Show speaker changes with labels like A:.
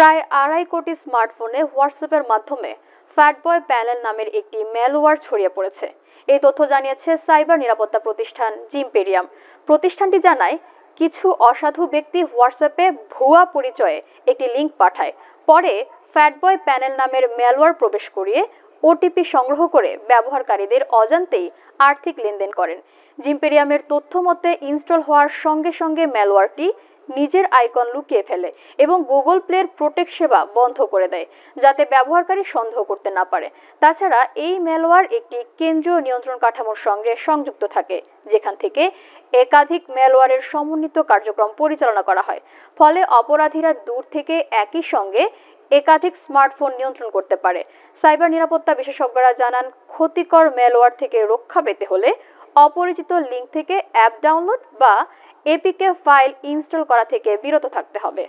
A: প্রায় আড়াই কোটি স্মার্টফোনে হোয়াটসঅ্যাপের মাধ্যমে ফ্যাটবয় প্যানেল নামের একটি ম্যালওয়্যার ছড়িয়ে পড়েছে। এই তথ্য জানিয়েছে সাইবার নিরাপত্তা প্রতিষ্ঠান জিমপেরিয়াম প্রতিষ্ঠানটি জানায়, কিছু অসাধু ব্যক্তি হোয়াটসঅ্যাপে ভুয়া পরিচয়ে একটি লিংক পাঠায়। পরে ফ্যাটবয় প্যানেল নামের ম্যালওয়্যার প্রবেশ করিয়ে ওটিপি সংগ্রহ করে ব্যবহারকারীদের অজান্তেই আর্থিক লেনদেন করেন। জিমপেরিয়ামের তথ্য মতে ইনস্টল হওয়ার সঙ্গে সঙ্গে ম্যালওয়্যারটি নিজের আইকন লুকিয়ে ফেলে এবং গুগল প্লের প্রোটেক্ট সেবা বন্ধ করে দেয়, যাতে ব্যবহারকারী সন্দেহ করতে না পারে। তাছাড়া এই ম্যালওয়্যার একটি কেন্দ্রীয় নিয়ন্ত্রণ কাঠামোর সঙ্গে সংযুক্ত থাকে, যেখান থেকে একাধিক ম্যালওয়্যারের সমন্বিত কার্যক্রম পরিচালনা করা হয়। ফলে অপরাধীরা দূর থেকে একই সঙ্গে একাধিক স্মার্টফোন নিয়ন্ত্রণ করতে পারে। সাইবার নিরাপত্তা বিশেষজ্ঞরা জানান, ক্ষতিকর ম্যালওয়্যার থেকে রক্ষা পেতে হলে অপরিচিত লিঙ্ক থেকে অ্যাপ ডাউনলোড বা এপিকে ফাইল ইনস্টল করা থেকে বিরত থাকতে হবে।